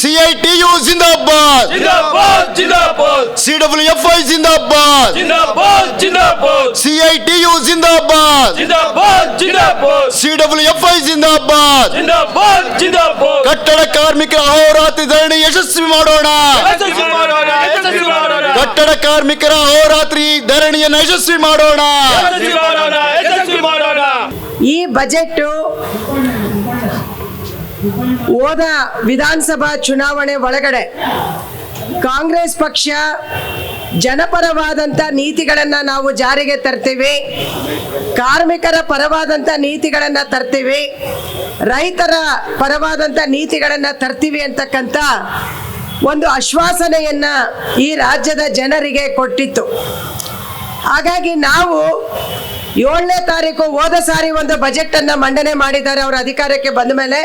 CITU ಜಿಂದಾಬಾದ್ ಜಿಂದಾಬಾದ್ ಜಿಂದಾಬಾದ್ CWFI ಜಿಂದಾಬಾದ್ CITU ಜಿಂದಾಬಾದ್ CWFI ಜಿಂದಾಬಾದ್ ಕಟ್ಟಡ ಕಾರ್ಮಿಕರ ಅಹೋರಾತ್ರಿ ಧರಣಿ ಯಶಸ್ವಿ ಮಾಡೋಣ ಕಟ್ಟಡ ಕಾರ್ಮಿಕರ ಅಹೋರಾತ್ರಿ ಧರಣಿಯನ್ನು ಯಶಸ್ವಿ ಮಾಡೋಣ ಈ ಬಜೆಟ್ ಹೋದ ವಿಧಾನಸಭಾ ಚುನಾವಣೆ ಒಳಗಡೆ ಕಾಂಗ್ರೆಸ್ ಪಕ್ಷ ಜನಪರವಾದಂಥ ನೀತಿಗಳನ್ನು ನಾವು ಜಾರಿಗೆ ತರ್ತೀವಿ, ಕಾರ್ಮಿಕರ ಪರವಾದಂಥ ನೀತಿಗಳನ್ನು ತರ್ತೀವಿ, ರೈತರ ಪರವಾದಂಥ ನೀತಿಗಳನ್ನು ತರ್ತೀವಿ ಅಂತಕ್ಕಂಥ ಒಂದು ಆಶ್ವಾಸನೆಯನ್ನು ಈ ರಾಜ್ಯದ ಜನರಿಗೆ ಕೊಟ್ಟಿತ್ತು. ಹಾಗಾಗಿ ನಾವು ಏಳನೇ ತಾರೀಕು ಹೋದ ಸಾರಿ ಒಂದು ಬಜೆಟ್ ಅನ್ನ ಮಂಡನೆ ಮಾಡಿದ್ದಾರೆ. ಅವರ ಅಧಿಕಾರಕ್ಕೆ ಬಂದ ಮೇಲೆ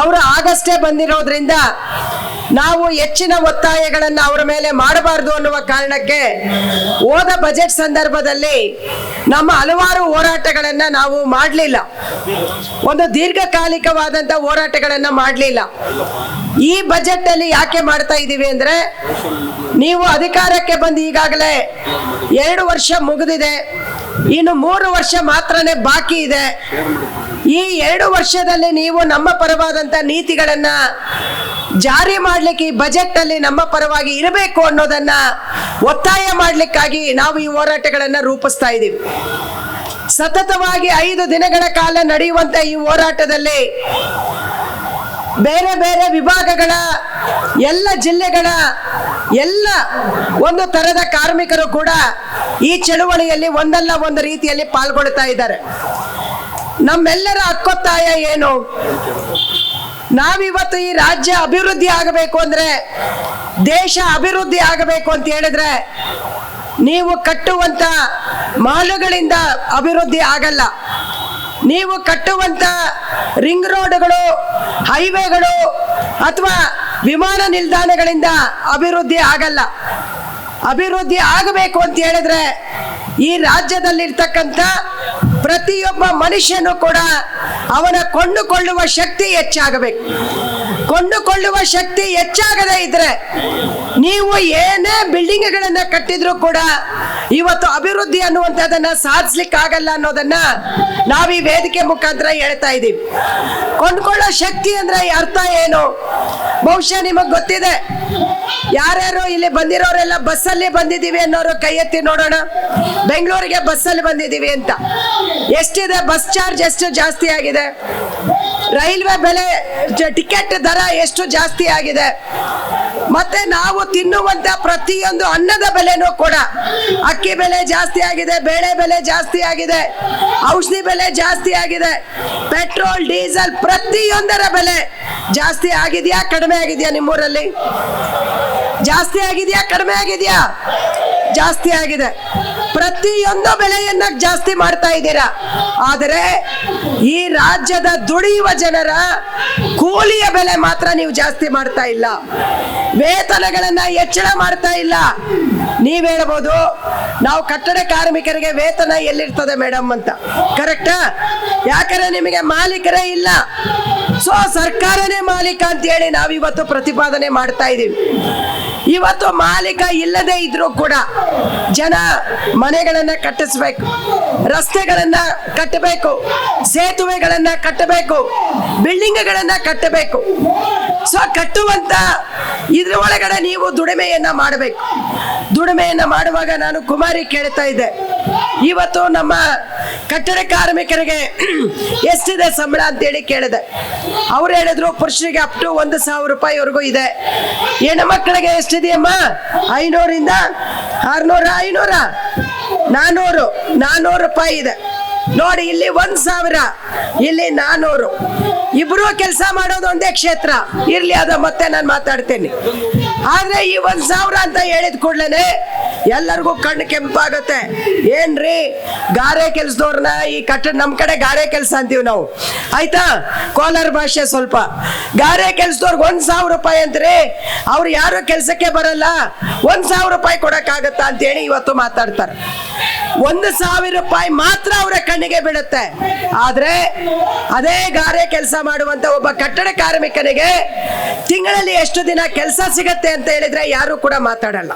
ಅವರು ಆಗಸ್ಟೇ ಬಂದಿರೋದ್ರಿಂದ ನಾವು ಹೆಚ್ಚಿನ ಒತ್ತಾಯಗಳನ್ನು ಅವರ ಮೇಲೆ ಮಾಡಬಾರದು ಅನ್ನುವ ಕಾರಣಕ್ಕೆ ಹೋದ ಬಜೆಟ್ ಸಂದರ್ಭದಲ್ಲಿ ನಮ್ಮ ಹಲವಾರು ಹೋರಾಟಗಳನ್ನು ನಾವು ಮಾಡಲಿಲ್ಲ. ಒಂದು ದೀರ್ಘಕಾಲಿಕವಾದಂಥ ಹೋರಾಟಗಳನ್ನು ಮಾಡಲಿಲ್ಲ. ಈ ಬಜೆಟ್ ಅಲ್ಲಿ ಯಾಕೆ ಮಾಡ್ತಾ ಇದ್ದೀವಿ ಅಂದ್ರೆ ನೀವು ಅಧಿಕಾರಕ್ಕೆ ಬಂದು ಈಗಾಗಲೇ ಎರಡು ವರ್ಷ ಮುಗಿದಿದೆ. ಇನ್ನು ಮೂರು ವರ್ಷ ಮಾತ್ರನೇ ಬಾಕಿ ಇದೆ. ಈ ಎರಡು ವರ್ಷದಲ್ಲಿ ನೀವು ನಮ್ಮ ಪರವಾದಂಥ ನೀತಿಗಳನ್ನ ಜಾರಿ ಮಾಡಲಿಕ್ಕೆ ಈ ಬಜೆಟ್ ಅಲ್ಲಿ ನಮ್ಮ ಪರವಾಗಿ ಇರಬೇಕು ಅನ್ನೋದನ್ನ ಒತ್ತಾಯ ಮಾಡಲಿಕ್ಕಾಗಿ ನಾವು ಈ ಹೋರಾಟಗಳನ್ನ ರೂಪಿಸ್ತಾ ಇದ್ದೀವಿ. ಸತತವಾಗಿ ಐದು ದಿನಗಳ ಕಾಲ ನಡೆಯುವಂತ ಈ ಹೋರಾಟದಲ್ಲಿ ಬೇರೆ ಬೇರೆ ವಿಭಾಗಗಳ ಎಲ್ಲ ಜಿಲ್ಲೆಗಳ ಎಲ್ಲ ಒಂದು ತರದ ಕಾರ್ಮಿಕರು ಕೂಡ ಈ ಚಳುವಳಿಯಲ್ಲಿ ಒಂದಲ್ಲ ಒಂದು ರೀತಿಯಲ್ಲಿ ಪಾಲ್ಗೊಳ್ತಾ ಇದ್ದಾರೆ. ನಮ್ಮೆಲ್ಲರ ಹಕ್ಕೊತ್ತಾಯ ಏನು? ನಾವಿವತ್ತು ಈ ರಾಜ್ಯ ಅಭಿವೃದ್ಧಿ ಆಗಬೇಕು ಅಂದ್ರೆ, ದೇಶ ಅಭಿವೃದ್ಧಿ ಆಗಬೇಕು ಅಂತ ಹೇಳಿದ್ರೆ, ನೀವು ಕಟ್ಟುವಂತ ಮಾಲುಗಳಿಂದ ಅಭಿವೃದ್ಧಿ ಆಗಲ್ಲ. ನೀವು ಕಟ್ಟುವಂತ ರಿಂಗ್ ರೋಡ್ಗಳು, ಹೈವೇಗಳು ಅಥವಾ ವಿಮಾನ ನಿಲ್ದಾಣಗಳಿಂದ ಅಭಿವೃದ್ಧಿ ಆಗಲ್ಲ. ಅಭಿವೃದ್ಧಿ ಆಗಬೇಕು ಅಂತ ಹೇಳಿದ್ರೆ ಈ ರಾಜ್ಯದಲ್ಲಿರ್ತಕ್ಕಂಥ ಪ್ರತಿಯೊಬ್ಬ ಮನುಷ್ಯನು ಕೂಡ ಅವನ ಕೊಂಡುಕೊಳ್ಳುವ ಶಕ್ತಿ ಹೆಚ್ಚಾಗಬೇಕು. ಕೊಂಡುಕೊಳ್ಳುವ ಶಕ್ತಿ ಹೆಚ್ಚಾಗದೇ ಇದ್ರೆ ನೀವು ಏನೇ ಬಿಲ್ಡಿಂಗ್ಗಳನ್ನ ಕಟ್ಟಿದ್ರು ಕೂಡ ಇವತ್ತು ಅಭಿವೃದ್ಧಿ ಅನ್ನುವಂಥದ್ದನ್ನ ಸಾಧಿಸ್ಲಿಕ್ಕೆ ಆಗಲ್ಲ ಅನ್ನೋದನ್ನ ನಾವು ಈ ವೇದಿಕೆ ಮುಖಾಂತರ ಹೇಳ್ತಾ ಇದ್ದೀವಿ. ಕೊಂಡ್ಕೊಳ್ಳೋ ಶಕ್ತಿ ಅಂದ್ರೆ ಅರ್ಥ ಏನು? ಬಹುಶಃ ನಿಮಗೆ ಗೊತ್ತಿದೆ. ಯಾರ್ಯಾರು ಇಲ್ಲಿ ಬಂದಿರೋರೆಲ್ಲ ಬಸ್ಸಲ್ಲಿ ಬಂದಿದ್ದೀವಿ ಅನ್ನೋರು ಕೈ ಎತ್ತಿ ನೋಡೋಣ. ಬೆಂಗಳೂರಿಗೆ ಬಸ್ಸಲ್ಲಿ ಬಂದಿದ್ದೀವಿ ಅಂತ. ಎಷ್ಟಿದೆ ಬಸ್ ಚಾರ್ಜ್ ಎಷ್ಟು ಜಾಸ್ತಿ ಆಗಿದೆ? ರೈಲ್ವೆ ಬೆಲೆ, ಟಿಕೆಟ್ ದರ ಎಷ್ಟು ಜಾಸ್ತಿ ಆಗಿದೆ? ಮತ್ತೆ ನಾವು ತಿನ್ನುವಂತ ಪ್ರತಿಯೊಂದು ಅನ್ನದ ಬೆಲೆನೂ ಕೂಡ. ಅಕ್ಕಿ ಬೆಲೆ ಜಾಸ್ತಿ ಆಗಿದೆ, ಬೇಳೆ ಬೆಲೆ ಜಾಸ್ತಿ ಆಗಿದೆ, ಔಷಧಿ ಬೆಲೆ ಜಾಸ್ತಿ ಆಗಿದೆ, ಪೆಟ್ರೋಲ್, ಡೀಸೆಲ್ ಪ್ರತಿಯೊಂದರ ಬೆಲೆ ಜಾಸ್ತಿ ಆಗಿದೆಯಾ, ಕಡಿಮೆ ಆಗಿದೆಯಾ ನಿಮ್ಮೂರಲ್ಲಿ? ಜಾಸ್ತಿ ಆಗಿದೆಯಾ, ಕಡಿಮೆ ಆಗಿದೆಯಾ? ಜಾಸ್ತಿ ಆಗಿದೆ. ಪ್ರತಿಯೊಂದು ಬೆಲೆಯನ್ನ ಜಾಸ್ತಿ ಮಾಡ್ತಾ ಇದ್ದೀರಾ? ಆದರೆ ಈ ರಾಜ್ಯದ ದುಡಿಯುವ ಜನರ ಕೂಲಿಯ ಬೆಲೆ ಮಾತ್ರ ನೀವು ಜಾಸ್ತಿ ಮಾಡ್ತಾ ಇಲ್ಲ. ವೇತನಗಳನ್ನ ಹೆಚ್ಚಳ ಮಾಡ್ತಾ ಇಲ್ಲ. ನೀವ್ ಹೇಳ್ಬೋದು, ನಾವು ಕಟ್ಟಡ ಕಾರ್ಮಿಕರಿಗೆ ವೇತನ ಎಲ್ಲಿರ್ತದೆ ಮೇಡಮ್ ಅಂತ. ಕರೆಕ್ಟಾ? ಯಾಕಂದ್ರೆ ನಿಮಗೆ ಮಾಲೀಕರೇ ಇಲ್ಲ. ಸೊ ಸರ್ಕಾರನೇ ಮಾಲೀಕ ಅಂತ ಹೇಳಿ ನಾವಿವತ್ತು ಪ್ರತಿಪಾದನೆ ಮಾಡ್ತಾ ಇದ್ದೀವಿ. ಇವತ್ತು ಮಾಲೀಕ ಇಲ್ಲದೆ ಇದ್ರೂ ಕೂಡ ಜನ ಮನೆಗಳನ್ನ ಕಟ್ಟಿಸ್ಬೇಕು, ರಸ್ತೆಗಳನ್ನ ಕಟ್ಟಬೇಕು, ಸೇತುವೆಗಳನ್ನ ಕಟ್ಟಬೇಕು, ಬಿಲ್ಡಿಂಗ್ಗಳನ್ನ ಕಟ್ಟಬೇಕು. ಸೊ ಕಟ್ಟುವಂತ ಇದ್ರ ಒಳಗಡೆ ನೀವು ದುಡಿಮೆಯನ್ನ ಮಾಡಬೇಕು. ದುಡಿಮೆಯನ್ನ ಮಾಡುವಾಗ ನಾನು ಕುಮಾರಿ ಕೇಳ್ತಾ ಇದ್ದೆ. ಇವತ್ತು ನಮ್ಮ ಕಟ್ಟಡ ಕಾರ್ಮಿಕರಿಗೆ ಎಷ್ಟಿದೆ ಸಂಬಳ ಅಂತೇಳಿ ಕೇಳಿದೆ. ಅವ್ರು ಹೇಳಿದ್ರು ಪುರುಷರಿಗೆ ಅಪ್ ಟು ಒಂದು ಸಾವಿರ ರೂಪಾಯಿವರೆಗೂ ಇದೆ. ಹೆಣ್ಣು ಮಕ್ಕಳಿಗೆ ಎಷ್ಟಿದೆಯಮ್ಮ ಐನೂರಿಂದ ಆರ್ನೂರ, ಐನೂರ. ನಾನೂರು ನಾನೂರು ರೂಪಾಯಿ ಇದೆ. ನೋಡಿ, ಇಲ್ಲಿ ಒಂದ್ ಸಾವಿರ, ಇಲ್ಲಿ ನಾನೂರು. ಇಬ್ರು ಕೆಲಸ ಮಾಡೋದು ಒಂದೇ ಕ್ಷೇತ್ರ. ಇರ್ಲಿ ಅದ ಮತ್ತೆ ನಾನು ಮಾತಾಡ್ತೇನೆ. ಆದ್ರೆ ಈ ಒಂದ್ ಸಾವಿರ ಅಂತ ಹೇಳಿದ ಕೂಡ್ಲೇನೆ ಎಲ್ಲರಿಗೂ ಕಣ್ಣು ಕೆಂಪಾಗತ್ತೆ. ಏನ್ರಿ? ಗಾರೆ ಕೆಲ್ಸದವ್ರನ್ನ ಈ ಕಟ್ಟಡ ನಮ್ ಕಡೆ ಗಾರೆ ಕೆಲಸ ಅಂತೀವಿ ನಾವು. ಆಯ್ತಾ? ಕೋಲಾರ ಭಾಷೆ ಸ್ವಲ್ಪ. ಗಾರೆ ಕೆಲ್ಸದವ್ರಿಗೆ ಒಂದ್ ಸಾವಿರ ರೂಪಾಯಿ ಅಂತ್ರಿ. ಅವ್ರು ಯಾರು ಕೆಲ್ಸಕ್ಕೆ ಬರಲ್ಲ. ಒಂದ್ ಸಾವಿರ ರೂಪಾಯಿ ಕೊಡಕ್ಕಾಗತ್ತಾ ಅಂತೇಳಿ ಇವತ್ತು ಮಾತಾಡ್ತಾರೆ. ಒಂದು ಸಾವಿರ ರೂಪಾಯಿ ಮಾತ್ರ ಅವರ ಕಣ್ಣಿಗೆ ಬೀಳುತ್ತೆ. ಆದ್ರೆ ಅದೇ ಗಾರೆ ಕೆಲಸ ಮಾಡುವಂತ ಒಬ್ಬ ಕಟ್ಟಡ ಕಾರ್ಮಿಕನಿಗೆ ತಿಂಗಳಲ್ಲಿ ಎಷ್ಟು ದಿನ ಕೆಲಸ ಸಿಗತ್ತೆ ಅಂತ ಹೇಳಿದ್ರೆ ಯಾರು ಕೂಡ ಮಾತಾಡಲ್ಲ.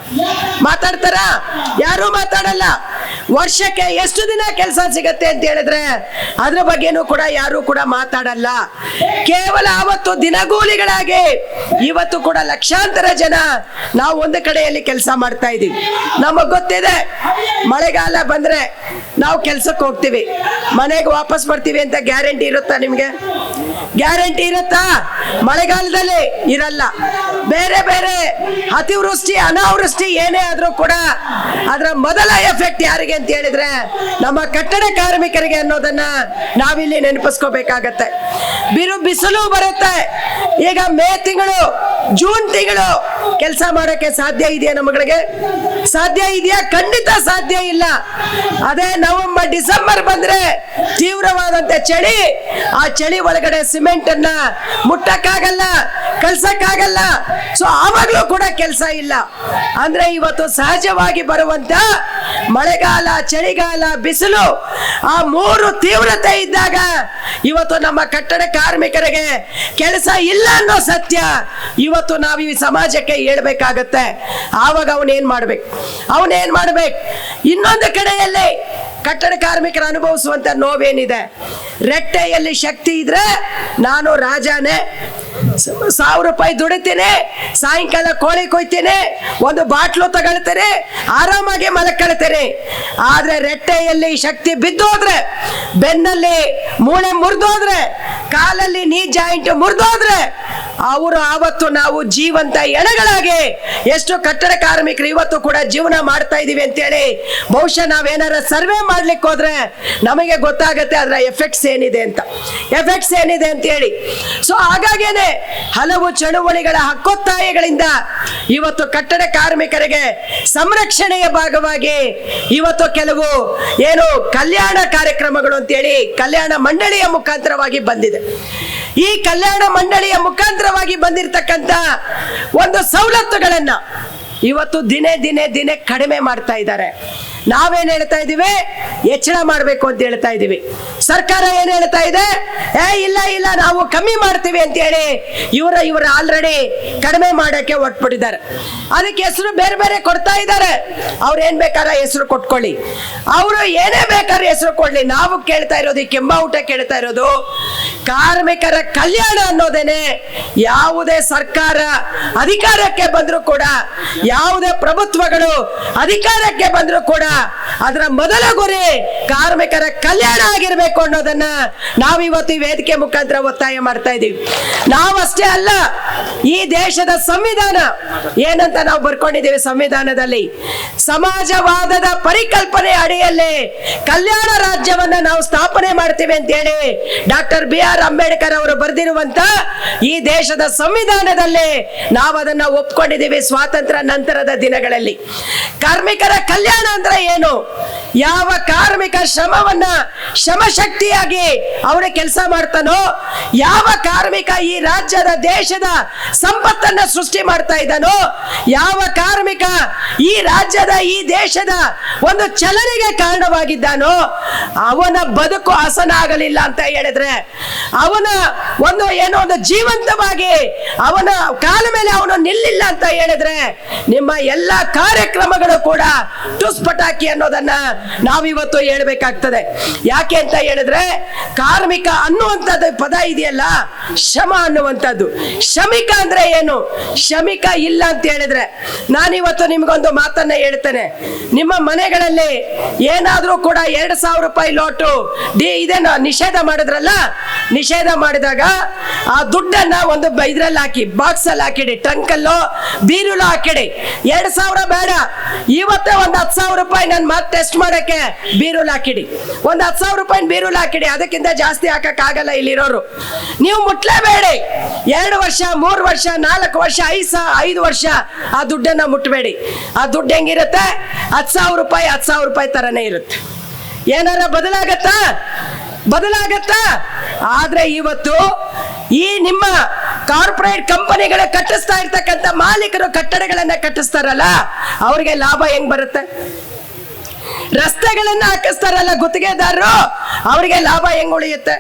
ಮಾತಾಡ್ತಾರ ಯಾರು ಮಾತಾಡಲ್ಲ. ವರ್ಷಕ್ಕೆ ಎಷ್ಟು ದಿನ ಕೆಲಸ ಸಿಗತ್ತೆ ಅಂತ ಹೇಳಿದ್ರೆ, ಅದ್ರ ಬಗ್ಗೆನೂ ಕೂಡ ಯಾರು ಕೂಡ ಮಾತಾಡಲ್ಲ. ಕೇವಲ ಅವತ್ತು ದಿನಗೂಲಿಗಳಾಗಿ ಇವತ್ತು ಕೂಡ ಲಕ್ಷಾಂತರ ಜನ ನಾವು ಒಂದು ಕಡೆಯಲ್ಲಿ ಕೆಲಸ ಮಾಡ್ತಾ ಇದೀವಿ ನಮಗ್ ಗೊತ್ತಿದೆ, ಮಳೆಗಾಲ ಬಂದ್ರೆ ನಾವು ಕೆಲ್ಸಕ್ಕೆ ಹೋಗ್ತೀವಿ. ಮನೆಗೆ ವಾಪಸ್ ಬರ್ತೀವಿ ಅಂತ ಗ್ಯಾರಂಟಿ ಇರುತ್ತಾ ನಿಮ್ಗೆ? ಗ್ಯಾರಂಟಿ ಇರುತ್ತಾ? ಮಳೆಗಾಲದಲ್ಲಿ ಇರಲ್ಲ. ಬೇರೆ ಬೇರೆ ಅತಿವೃಷ್ಟಿ, ಅನಾವೃಷ್ಟಿ ಏನೇ ಆದ್ರೂ ಕೂಡ ಅದರ ಮೊದಲ ಎಫೆಕ್ಟ್ ಯಾರಿಗೆ ಅಂತ ಹೇಳಿದ್ರೆ ನಮ್ಮ ಕಟ್ಟಡ ಕಾರ್ಮಿಕರಿಗೆ ಅನ್ನೋದನ್ನ ನಾವಿಲ್ಲಿ ನೆನಪಿಸ್ಕೋಬೇಕಾಗತ್ತೆ. ಬಿರು ಬಿಸಿಲು ಬರುತ್ತೆ. ಈಗ ಮೇ ತಿಂಗಳು, ಜೂನ್ ತಿಂಗಳು ಕೆಲಸ ಮಾಡೋಕೆ ಸಾಧ್ಯ ಇದೆಯಾ ನಮ್ಮಗಳಿಗೆ? ಸಾಧ್ಯ ಇದೆಯಾ? ಖಂಡಿತ ಸಾಧ್ಯ ಇಲ್ಲ. ಅದೇ ನವೆಂಬರ್, ಡಿಸೆಂಬರ್ ಬಂದ್ರೆ ತೀವ್ರವಾದಂತ ಚಳಿ. ಆ ಚಳಿ ಒಳಗಡೆ ಸಿಮೆಂಟ್ ಅನ್ನ ಮುಟ್ಟಕ್ಕಾಗಲ್ಲ. ಕಳ್ಸಕ್ಕಾಗಲ್ಲ ಸೊ ಆವಾಗಲೂ ಕೂಡ ಕೆಲಸ ಇಲ್ಲ. ಅಂದ್ರೆ ಇವತ್ತು ಸಹಜವಾಗಿ ಬರುವಂತ ಮಳೆಗಾಲ, ಚಳಿಗಾಲ, ಬಿಸಿಲು, ಆ ಮೂರು ತೀವ್ರತೆ ಇದ್ದಾಗ ಇವತ್ತು ನಮ್ಮ ಕಟ್ಟಡ ಕಾರ್ಮಿಕರಿಗೆ ಕೆಲಸ ಇಲ್ಲ ಅನ್ನೋ ಸತ್ಯ ಇವತ್ತು ನಾವು ಈ ಸಮಾಜಕ್ಕೆ ಹೇಳ್ಬೇಕಾಗತ್ತೆ. ಆವಾಗ ಅವನೇನ್ ಮಾಡ್ಬೇಕು? ಅವನೇನ್ ಮಾಡ್ಬೇಕು? ಇನ್ನೊಂದು ಕಡೆಯಲ್ಲಿ ಕಟ್ಟಡ ಕಾರ್ಮಿಕರು ಅನುಭವಿಸುವಂತ ನೋವೇನಿದೆ? ರೆಟ್ಟೆಯಲ್ಲಿ ಶಕ್ತಿ ಇದ್ರೆ ನಾನು ರಾಜನೇ. ಸಾವಿರ ರೂಪಾಯಿ ದುಡಿತೇನೆ, ಸಾಯಂಕಾಲ ಕೋಳಿ ಕೊಯ್ತೇನೆ, ಒಂದು ಬಾಟ್ಲು ತಗೊಳ್ತೇನೆ, ಆರಾಮಾಗಿ ಮಲಕೊಳ್ತೀನಿ ಆದ್ರೆ ರೆಟ್ಟೆಯಲ್ಲಿ ಶಕ್ತಿ ಬಿದ್ದೋದ್ರೆ, ಬೆನ್ನಲ್ಲಿ ಮೂಳೆ ಮುರಿದೋದ್ರೆ, ಕಾಲಲ್ಲಿ ನೀ ಜಾಯಿಂಟ್ ಮುರಿದೋದ್ರೆ, ಅವರು ಆವತ್ತು ನಾವು ಜೀವಂತ ಎಣಗಳಾಗಿ ಎಷ್ಟು ಕಟ್ಟಡ ಕಾರ್ಮಿಕರು ಇವತ್ತು ಕೂಡ ಜೀವನ ಮಾಡ್ತಾ ಇದೀವಿ ಅಂತೇಳಿ ಬಹುಶಃ ನಾವೇನಾರ ಸರ್ವೆ ಮಾಡ್ಲಿಕ್ಕೆ ಹೋದ್ರೆ ನಮಗೆ ಗೊತ್ತಾಗುತ್ತೆ ಅದರ ಎಫೆಕ್ಟ್ಸ್ ಏನಿದೆ ಅಂತ. ಎಫೆಕ್ಟ್ಸ್ ಏನಿದೆ ಅಂತ ಹೇಳಿ ಸೊ ಹಾಗಾಗೇನೆ ಹಲವು ಚಳುವಳಿಗಳ ಹಕ್ಕೊತ್ತಾಯಗಳಿಂದ ಇವತ್ತು ಕಟ್ಟಡ ಕಾರ್ಮಿಕರಿಗೆ ಸಂರಕ್ಷಣೆಯ ಭಾಗವಾಗಿ ಇವತ್ತು ಕೆಲವು ಏನು ಕಲ್ಯಾಣ ಕಾರ್ಯಕ್ರಮಗಳು ಅಂತೇಳಿ ಕಲ್ಯಾಣ ಮಂಡಳಿಯ ಮುಖಾಂತರವಾಗಿ ಬಂದಿದೆ. ಈ ಕಲ್ಯಾಣ ಮಂಡಳಿಯ ಮುಖಾಂತರವಾಗಿ ಬಂದಿರತಕ್ಕಂತ ಒಂದು ಸವಲತ್ತುಗಳನ್ನ ಇವತ್ತು ದಿನೇ ದಿನೇ ದಿನೇ ಕಡಿಮೆ ಮಾಡ್ತಾ ಇದ್ದಾರೆ. ನಾವೇನು ಹೇಳ್ತಾ ಇದ್ದೀವಿ? ಹೆಚ್ಚಳ ಮಾಡಬೇಕು ಅಂತ ಹೇಳ್ತಾ ಇದೀವಿ ಸರ್ಕಾರ ಏನ್ ಹೇಳ್ತಾ ಇದೆ? ಏ, ಇಲ್ಲ ಇಲ್ಲ, ನಾವು ಕಮ್ಮಿ ಮಾಡ್ತೀವಿ ಅಂತ ಹೇಳಿ ಇವರ ಇವರ ಆಲ್ರೆಡಿ ಕಡಿಮೆ ಮಾಡಕ್ಕೆ ಒಟ್ಬಿಟ್ಟಿದ್ದಾರೆ. ಅದಕ್ಕೆ ಹೆಸರು ಬೇರೆ ಬೇರೆ ಕೊಡ್ತಾ ಇದ್ದಾರೆ. ಅವ್ರು ಏನ್ ಬೇಕಾರ ಹೆಸರು ಕೊಟ್ಕೊಳ್ಳಿ. ಅವರು ಏನೇ ಬೇಕಾದ್ರೆ ಹೆಸರು ಕೊಡ್ಲಿ. ನಾವು ಕೇಳ್ತಾ ಇರೋದು ಕೆಂಬಾವುಟ ಕೇಳ್ತಾ ಇರೋದು, ಕಾರ್ಮಿಕರ ಕಲ್ಯಾಣ ಅನ್ನೋದೇನೆ. ಯಾವುದೇ ಸರ್ಕಾರ ಅಧಿಕಾರಕ್ಕೆ ಬಂದರೂ ಕೂಡ, ಯಾವುದೇ ಪ್ರಭುತ್ವಗಳು ಅಧಿಕಾರಕ್ಕೆ ಬಂದರೂ ಕೂಡ, ಅದರ ಮೊದಲ ಗುರಿ ಕಾರ್ಮಿಕರ ಕಲ್ಯಾಣ ಆಗಿರ್ಬೇಕು ಅನ್ನೋದನ್ನ ನಾವು ಇವತ್ತು ಈ ವೇದಿಕೆ ಮುಖಾಂತರ ಒತ್ತಾಯ ಮಾಡ್ತಾ ಇದೀವಿ ನಾವಷ್ಟೇ ಅಲ್ಲ, ಈ ದೇಶದ ಸಂವಿಧಾನ ಏನಂತ ನಾವು ಬರ್ಕೊಂಡಿದ್ದೀವಿ ಸಂವಿಧಾನದಲ್ಲಿ? ಸಮಾಜವಾದದ ಪರಿಕಲ್ಪನೆ ಅಡಿಯಲ್ಲಿ ಕಲ್ಯಾಣ ರಾಜ್ಯವನ್ನ ನಾವು ಸ್ಥಾಪನೆ ಮಾಡ್ತೀವಿ ಅಂತ ಹೇಳಿ ಡಾಕ್ಟರ್ ಬಿ ಆರ್ ಅಂಬೇಡ್ಕರ್ ಅವರು ಬರೆದಿರುವಂತ ಈ ದೇಶದ ಸಂವಿಧಾನದಲ್ಲಿ ನಾವು ಅದನ್ನ ಒಪ್ಕೊಂಡಿದ್ದೀವಿ ಸ್ವಾತಂತ್ರ್ಯ ನಂತರದ ದಿನಗಳಲ್ಲಿ. ಕಾರ್ಮಿಕರ ಕಲ್ಯಾಣ ಅಂದ್ರೆ ಏನು? ಯಾವ ಕಾರ್ಮಿಕ ಶ್ರಮವನ್ನ ಶ್ರಮಶಕ್ತಿಯಾಗಿ ಅವರ ಕೆಲಸ ಮಾಡ್ತಾನೋ, ಯಾವ ಕಾರ್ಮಿಕ ಈ ರಾಜ್ಯದ ದೇಶದ ಸಂಪತ್ತನ್ನ ಸೃಷ್ಟಿ ಮಾಡ್ತಾ ಇದ್ದಾನೋ, ಯಾವ ಕಾರ್ಮಿಕ ಈ ರಾಜ್ಯದ ಈ ದೇಶದ ಒಂದು ಚಲನೆಗೆ ಕಾರಣವಾಗಿದ್ದಾನೋ, ಅವನ ಬದುಕು ಹಸನ ಆಗಲಿಲ್ಲ ಅಂತ ಹೇಳಿದ್ರೆ, ಅವನ ಒಂದು ಏನೋ ಒಂದು ಜೀವಂತವಾಗಿ ಅವನ ಕಾಲ ಮೇಲೆ ಅವನು ನಿಲ್ಲಿಲ್ಲ ಅಂತ ಹೇಳಿದ್ರೆ, ನಿಮ್ಮ ಎಲ್ಲ ಕಾರ್ಯಕ್ರಮಗಳು ಕೂಡ ಟುಸ್ ಪಟಾಕಿ ಅನ್ನೋದನ್ನ ನಾವಿವತ್ತು ಹೇಳ್ಬೇಕಾಗ್ತದೆ. ಯಾಕೆ ಅಂತ ಹೇಳಿದ್ರೆ ಕಾರ್ಮಿಕ ಅನ್ನುವಂಥದ್ದು ಪದ ಇದೆಯಲ್ಲ ಶಮ ಅನ್ನುವಂಥದ್ದು. ಶಮಿಕ ಅಂದ್ರೆ ಏನು? ಶಮಿಕ ಇಲ್ಲ ಅಂತ ಹೇಳಿದ್ರೆ, ನಾನಿವತ್ತು ನಿಮ್ಗೊಂದು ಮಾತನ್ನ ಹೇಳ್ತೇನೆ. ನಿಮ್ಮ ಮನೆಗಳಲ್ಲಿ ಏನಾದ್ರೂ ಕೂಡ ಎರಡು ಸಾವಿರ ರೂಪಾಯಿ ಲೋಟು ಡಿ ಇದೇನು ನಿಷೇಧ ಮಾಡಿದ್ರಲ್ಲ, ನಿಷೇಧ ಮಾಡಿದಾಗ ಆ ದುಡ್ಡನ್ನ ಒಂದು ಇದ್ರಲ್ಲಿ ಹಾಕಿ ಬಾಕ್ಸ್ ಅಲ್ಲಿ ಹಾಕಿಡಿ, ಟ್ರಂಕಲ್ಲೋ ಬೀರುಲು ಹಾಕಿಡಿ. ಎರಡ್ ಸಾವಿರ ಬೇಡ. ಇವತ್ತೇ ಒಂದು ಹತ್ತು ಸಾವಿರ ರೂಪಾಯಿ ನಾನು ಮತ್ತೆ ಟೆಸ್ಟ್ ಮಾಡಿ ಮಾಡಕ್ಕೆ ಬೀರುಲ್ ಹಾಕಿಡಿ. ಒಂದು ಹತ್ತು ಸಾವಿರ ರೂಪಾಯಿ ಬೀರುಲ್ ಹಾಕಿಡಿ. ಅದಕ್ಕಿಂತ ಜಾಸ್ತಿ ಹಾಕಕ್ ಆಗಲ್ಲ ಇಲ್ಲಿರೋರು. ನೀವು ಮುಟ್ಲೇಬೇಡಿ. ಎರಡು ವರ್ಷ, ಮೂರು ವರ್ಷ, ನಾಲ್ಕು ವರ್ಷ, ಐದು ಸಾ, ಐದು ವರ್ಷ ಆ ದುಡ್ಡನ್ನ ಮುಟ್ಟಬೇಡಿ ಆ ದುಡ್ಡು ಹೆಂಗಿರುತ್ತೆ? ಹತ್ತು ಸಾವಿರ ರೂಪಾಯಿ, ಹತ್ತು ಸಾವಿರ ರೂಪಾಯಿ ತರನೇ ಇರುತ್ತೆ. ಏನಾರ ಬದಲಾಗತ್ತಾ? ಬದಲಾಗತ್ತಾ? ಆದ್ರೆ ಇವತ್ತು ಈ ನಿಮ್ಮ ಕಾರ್ಪೊರೇಟ್ ಕಂಪನಿಗಳ ಕಟ್ಟಿಸ್ತಾ ಇರ್ತಕ್ಕಂಥ ಮಾಲೀಕರು ಕಟ್ಟಡಗಳನ್ನ ಕಟ್ಟಿಸ್ತಾರಲ್ಲ, ಅವ್ರಿಗೆ ಲಾಭ ಹೆಂಗ್ ಬರುತ್ತೆ? ರಸ್ತೆಗಳನ್ನ ಹಾಕಿಸ್ತಾರಲ್ಲ ಗುತ್ತಿಗೆದಾರರು? ಅವರಿಗೆ ಲಾಭ ಹೆಂಗ್ ಉಳಿಯುತ್ತೆ?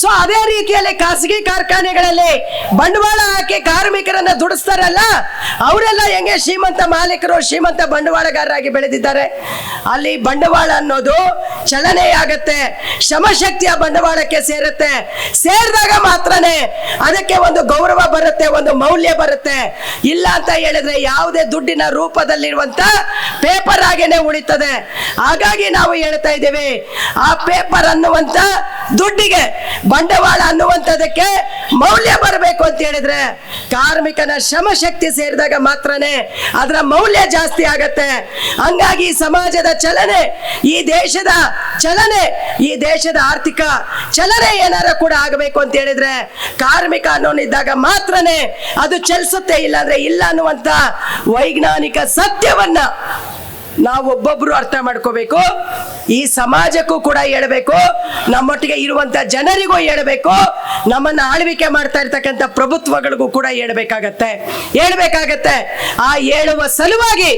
ಸೊ ಅದೇ ರೀತಿಯಲ್ಲಿ ಖಾಸಗಿ ಕಾರ್ಖಾನೆಗಳಲ್ಲಿ ಬಂಡವಾಳ ಹಾಕಿ ಕಾರ್ಮಿಕರನ್ನ ದುಡಿಸ್ತಾರಲ್ಲ, ಅವರೆಲ್ಲ ಹೆಂಗೆ ಶ್ರೀಮಂತ ಮಾಲೀಕರು ಶ್ರೀಮಂತ ಬಂಡವಾಳಗಾರರಾಗಿ ಬೆಳೆದಿದ್ದಾರೆ? ಅಲ್ಲಿ ಬಂಡವಾಳ ಅನ್ನೋದು ಚಲನೆ ಆಗತ್ತೆ, ಶ್ರಮಶಕ್ತಿಯ ಬಂಡವಾಳಕ್ಕೆ ಸೇರುತ್ತೆ. ಸೇರಿದಾಗ ಮಾತ್ರನೇ ಅದಕ್ಕೆ ಒಂದು ಗೌರವ ಬರುತ್ತೆ, ಒಂದು ಮೌಲ್ಯ ಬರುತ್ತೆ. ಇಲ್ಲ ಅಂತ ಹೇಳಿದ್ರೆ ಯಾವುದೇ ದುಡ್ಡಿನ ರೂಪದಲ್ಲಿರುವಂತ ಪೇಪರ್ ಆಗೇನೆ ಉಳಿತದೆ. ಹಾಗಾಗಿ ನಾವು ಹೇಳ್ತಾ ಇದ್ದೀವಿ, ಆ ಪೇಪರ್ ಅನ್ನುವಂತ ದುಡ್ಡಿಗೆ ಬಂಡವಾಳ ಅನ್ನುವಂಥದಕ್ಕೆ ಮೌಲ್ಯ ಬರಬೇಕು ಅಂತ ಹೇಳಿದ್ರೆ ಕಾರ್ಮಿಕನ ಶ್ರಮಶಕ್ತಿ ಸೇರಿದಾಗ ಮಾತ್ರನೇ ಅದರ ಮೌಲ್ಯ ಜಾಸ್ತಿ ಆಗತ್ತೆ. ಹಂಗಾಗಿ ಸಮಾಜದ ಚಲನೆ, ಈ ದೇಶದ ಚಲನೆ ಈ ದೇಶದ ಆರ್ಥಿಕ ಚಲನೆ ಏನಾರ ಕೂಡ ಆಗಬೇಕು ಅಂತ ಹೇಳಿದ್ರೆ ಕಾರ್ಮಿಕ ಅನ್ನೋನಿದ್ದಾಗ ಮಾತ್ರನೇ ಅದು ಚಲಿಸುತ್ತೆ ಇಲ್ಲ ಅಂದ್ರೆ ಇಲ್ಲ ಅನ್ನುವಂತ ವೈಜ್ಞಾನಿಕ ಸತ್ಯವನ್ನ ನಾವು ಒಬ್ಬೊಬ್ರು ಅರ್ಥ ಮಾಡ್ಕೋಬೇಕು. ಈ ಸಮಾಜಕ್ಕೂ ಕೂಡ ಹೇಳಬೇಕು. ನಮ್ಮೊಟ್ಟಿಗೆ ಇರುವಂತ ಜನರಿಗೂ ಹೇಳಬೇಕು. ನಮ್ಮನ್ನ ಆಳ್ವಿಕೆ ಮಾಡ್ತಾ ಇರ್ತಕ್ಕಂಥ ಪ್ರಭುತ್ವಗಳಿಗೂ ಕೂಡ ಹೇಳ್ಬೇಕಾಗತ್ತೆ. ಹೇಳ್ಬೇಕಾಗತ್ತೆ. ಆ ಹೇಳುವ ಸಲುವಾಗಿ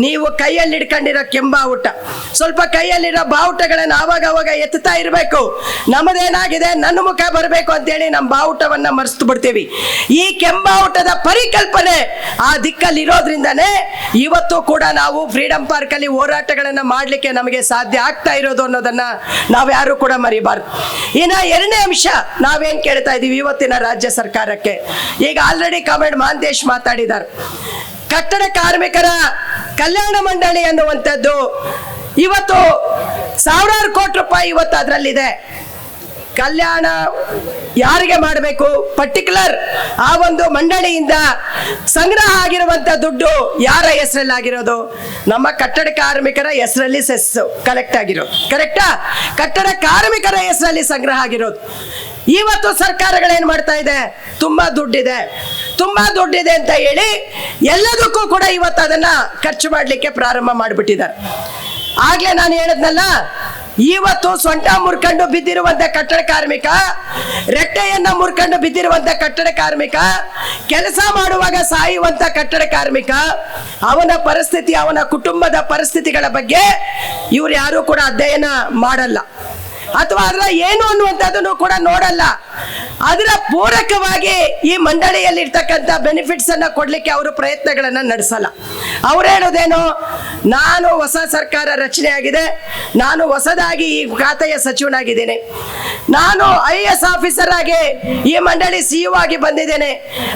ನೀವು ಕೈಯಲ್ಲಿ ಹಿಡ್ಕೊಂಡಿರೋ ಕೆಂಬಾವುಟ ಸ್ವಲ್ಪ ಕೈಯಲ್ಲಿರೋ ಬಾವುಟಗಳನ್ನ ಆವಾಗ ಅವಾಗ ಎತ್ತುತ್ತಾ ಇರಬೇಕು. ನಮ್ಮದೇನಾಗಿದೆ? ನನ್ನ ಮುಖ ಬರಬೇಕು ಅಂತೇಳಿ ನಮ್ಮ ಬಾವುಟವನ್ನ ಮರೆಸ್ತು ಬಿಡ್ತೀವಿ. ಈ ಕೆಂಬಾವುಟದ ಪರಿಕಲ್ಪನೆ ಆ ದಿಕ್ಕಲ್ಲಿ ಇರೋದ್ರಿಂದನೇ ಇವತ್ತು ಕೂಡ ನಾವು ಫ್ರೀಡಂ ಪಾರ್ಕ್ ಅಲ್ಲಿ ಹೋರಾಟಗಳನ್ನ ಮಾಡ್ಲಿಕ್ಕೆ ನಮಗೆ ಸಾಧ್ಯ ಆಗ್ತಾ ಇರೋದು ಅನ್ನೋದನ್ನ ನಾವ್ಯಾರು ಕೂಡ ಮರಿಬಾರ್ದು. ಇನ್ನ ಎರಡನೇ ಅಂಶ ನಾವೇನ್ ಕೇಳ್ತಾ ಇದೀವಿ ಇವತ್ತಿನ ರಾಜ್ಯ ಸರ್ಕಾರಕ್ಕೆ. ಈಗ ಆಲ್ರೆಡಿ ಕಾಮೆಂಟ್ ಮಾಂದೇಶ್ ಮಾತಾಡಿದ್ದಾರೆ ಕಟ್ಟಡ ಕಾರ್ಮಿಕರ ಕಲ್ಯಾಣ ಮಂಡಳಿ ಅನ್ನುವಂಥದ್ದು ಇವತ್ತು ಸಾವಿರಾರು ಕೋಟಿ ರೂಪಾಯಿ ಇವತ್ತು ಅದರಲ್ಲಿದೆ. ಕಲ್ಯಾಣ ಯಾರಿಗೆ ಮಾಡಬೇಕು? ಪರ್ಟಿಕ್ಯುಲರ್ ಆ ಒಂದು ಮಂಡಳಿಯಿಂದ ಸಂಗ್ರಹ ಆಗಿರುವಂತ ದುಡ್ಡು ಯಾರ ಹೆಸರಲ್ಲಿ ಆಗಿರೋದು? ನಮ್ಮ ಕಟ್ಟಡ ಕಾರ್ಮಿಕರ ಹೆಸರಲ್ಲಿ ಸೆಸ್ ಕಲೆಕ್ಟ್ ಆಗಿರೋದು. ಕರೆಕ್ಟಾ ಕಟ್ಟಡ ಕಾರ್ಮಿಕರ ಹೆಸರಲ್ಲಿ ಸಂಗ್ರಹ ಆಗಿರೋದು. ಇವತ್ತು ಸರ್ಕಾರಗಳೇನು ಮಾಡ್ತಾ ಇದೆ? ತುಂಬಾ ದುಡ್ಡಿದೆ. ತುಂಬಾ ದುಡ್ಡಿದೆ ಅಂತ ಹೇಳಿ ಎಲ್ಲದಕ್ಕೂ ಕೂಡ ಇವತ್ತು ಅದನ್ನ ಖರ್ಚು ಮಾಡಲಿಕ್ಕೆ ಪ್ರಾರಂಭ ಮಾಡಿಬಿಟ್ಟಿದ್ದಾರೆ. ಆಗ್ಲೇ ನಾನು ಹೇಳಿದ್ನಲ್ಲ ಇವತ್ತು ಸೊಂಟ ಮುರ್ಕೊಂಡು ಬಿದ್ದಿರುವಂತ ಕಟ್ಟಡ ಕಾರ್ಮಿಕ, ರೆಟ್ಟೆಯನ್ನ ಮುರ್ಕೊಂಡು ಬಿದ್ದಿರುವಂತ ಕಟ್ಟಡ ಕಾರ್ಮಿಕ, ಕೆಲಸ ಮಾಡುವಾಗ ಸಾಯುವಂತ ಕಟ್ಟಡ ಕಾರ್ಮಿಕ, ಅವನ ಪರಿಸ್ಥಿತಿ, ಅವನ ಕುಟುಂಬದ ಪರಿಸ್ಥಿತಿಗಳ ಬಗ್ಗೆ ಇವ್ರು ಯಾರು ಕೂಡ ಅಧ್ಯಯನ ಮಾಡಲ್ಲ. ಅಥವಾ ಅದರ ಏನು ಅನ್ನುವಂಥದ್ದನ್ನು ಕೂಡ ನೋಡಲ್ಲ. ಅದರ ಪೂರಕವಾಗಿ ಈ ಮಂಡಳಿಯಲ್ಲಿ ಇರ್ತಕ್ಕಂಥ ಬೆನಿಫಿಟ್ಸ್ ಅನ್ನ ಕೊಡ್ಲಿಕ್ಕೆ ಅವರು ಪ್ರಯತ್ನಗಳನ್ನ ನಡೆಸಲ್ಲ. ಅವ್ರು ಹೇಳೋದೇನು? ನಾನು ಹೊಸ ಸರ್ಕಾರ ರಚನೆ ಆಗಿದೆ. ನಾನು ಹೊಸದಾಗಿ ಈ ಖಾತೆಯ ಸಚಿವನಾಗಿದ್ದೇನೆ. ನಾನು ಐ ಎಸ್ ಆಫೀಸರ್ ಆಗಿ ಈ ಮಂಡಳಿ ಸಿ ಆಗಿ ಬಂದಿದ್ದೇನೆ.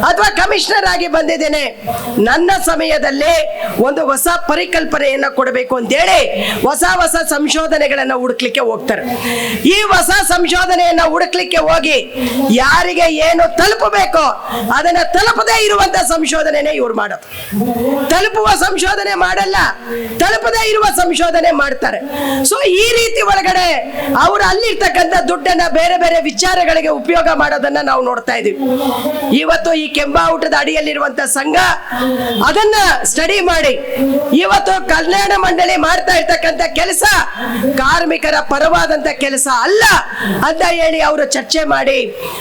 ಅಥವಾ ಕಮಿಷನರ್ ಆಗಿ ಬಂದಿದ್ದೇನೆ. ನನ್ನ ಸಮಯದಲ್ಲಿ ಒಂದು ಹೊಸ ಪರಿಕಲ್ಪನೆಯನ್ನ ಕೊಡಬೇಕು ಅಂತೇಳಿ ಹೊಸ ಹೊಸ ಸಂಶೋಧನೆಗಳನ್ನ ಹುಡುಕ್ಲಿಕ್ಕೆ ಹೋಗ್ತಾರೆ. ಈ ಹೊಸ ಸಂಶೋಧನೆಯನ್ನ ಹುಡುಕ್ಲಿಕ್ಕೆ ಹೋಗಿ ಯಾರಿಗೆ ಏನು ತಲುಪಬೇಕೋ ಅದನ್ನ ತಲುಪದೇ ಇರುವಂತ ಸಂಶೋಧನೆನೇ ಇವ್ರು ಮಾಡೋದು. ತಲುಪುವ ಸಂಶೋಧನೆ ಮಾಡಲ್ಲ, ತಲುಪದೇ ಇರುವ ಸಂಶೋಧನೆ ಮಾಡ್ತಾರೆ. ಸೊ ಈ ರೀತಿ ಒಳಗಡೆ ಅವರು ಅಲ್ಲಿರ್ತಕ್ಕಂಥ ದುಡ್ಡನ್ನ ಬೇರೆ ಬೇರೆ ವಿಚಾರಗಳಿಗೆ ಉಪಯೋಗ ಮಾಡೋದನ್ನ ನಾವು ನೋಡ್ತಾ ಇದೀವಿ. ಇವತ್ತು ಈ ಕೆಂಬಾವುಟದ ಅಡಿಯಲ್ಲಿರುವಂತ ಸಂಘ ಅದನ್ನ ಸ್ಟಡಿ ಮಾಡಿ, ಇವತ್ತು ಕಲ್ಯಾಣ ಮಂಡಳಿ ಮಾಡ್ತಾ ಇರ್ತಕ್ಕಂಥ ಕೆಲಸ ಕಾರ್ಮಿಕರ ಪರವಾದಂತ ಕೆಲಸ ಅಲ್ಲ ಅಂತ ಹೇಳಿ ಅವರು ಚರ್ಚೆ ಮಾಡಿ